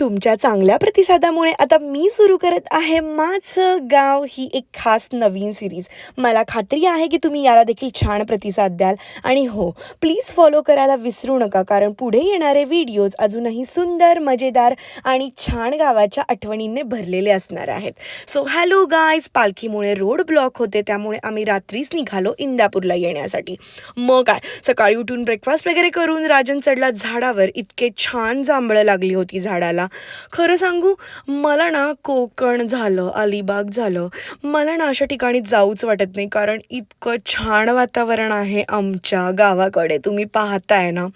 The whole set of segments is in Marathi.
तुमच्या चांगल्या प्रतिसादामुळे आता मी सुरू करत आहे माझं गाव. ही एक खास नवीन सिरीज मला खात्री आहे की तुम्ही याला देखील छान प्रतिसाद द्याल. आणि हो प्लीज फॉलो करायला विसरू नका कारण पुढे येणारे व्हिडिओज अजूनही सुंदर मजेदार आणि छान गावाच्या आठवणींनी भरलेले असणार आहेत. सो हॅलो गायज पालखीमुळे रोड ब्लॉक होते त्यामुळे आम्ही रात्रीच निघालो इंदापूरला येण्यासाठी. मग काय सकाळी उठून ब्रेकफास्ट वगैरे करून राजन चढला झाडावर. इतके छान जांभळं लागली होती झाडाला. खरं सांगू मला ना कोकण झालं अलिबाग झालं. मला ना अशा ठिकाणी जाऊच वाटत नाही कारण इतकं छान वातावरण आहे आमच्या गावाकडे. तुम्ही पाहताय ना.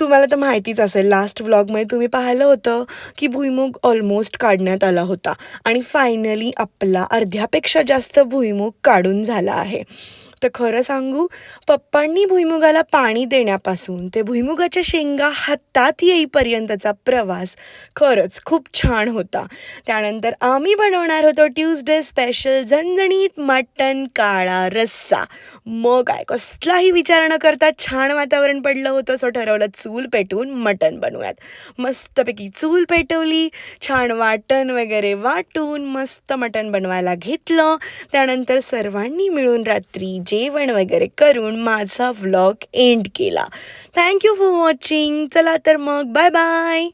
तुम्हाला तर माहितीच असेल लास्ट व्लॉगमध्ये तुम्ही पाहिलं होतं की भुईमुग ऑलमोस्ट काढण्यात आला होता. आणि फायनली आपला अर्ध्यापेक्षा जास्त भुईमुग काढून झाला आहे. तर खरं सांगू पप्पांनी भुईमुगाला पाणी देण्यापासून ते भुईमुगाच्या शेंगा हातात येईपर्यंतचा प्रवास खरंच खूप छान होता. त्यानंतर आम्ही बनवणार होतो ट्यूजडे स्पेशल झणझणीत मटण काळा रस्सा. मग काय कसलाही विचार न करता छान वातावरण पडलं होतं सो ठरवलं चूल पेटवून मटण बनवूयात. मस्तपैकी चूल पेटवली छान वाटण वगैरे वाटून मस्त मटण बनवायला घेतलं. त्यानंतर सर्वांनी मिळून रात्री जेवण वगैरे करून माझा व्लॉग एंड केला. थँक्यू फॉर वॉचिंग चला तर मग बाय बाय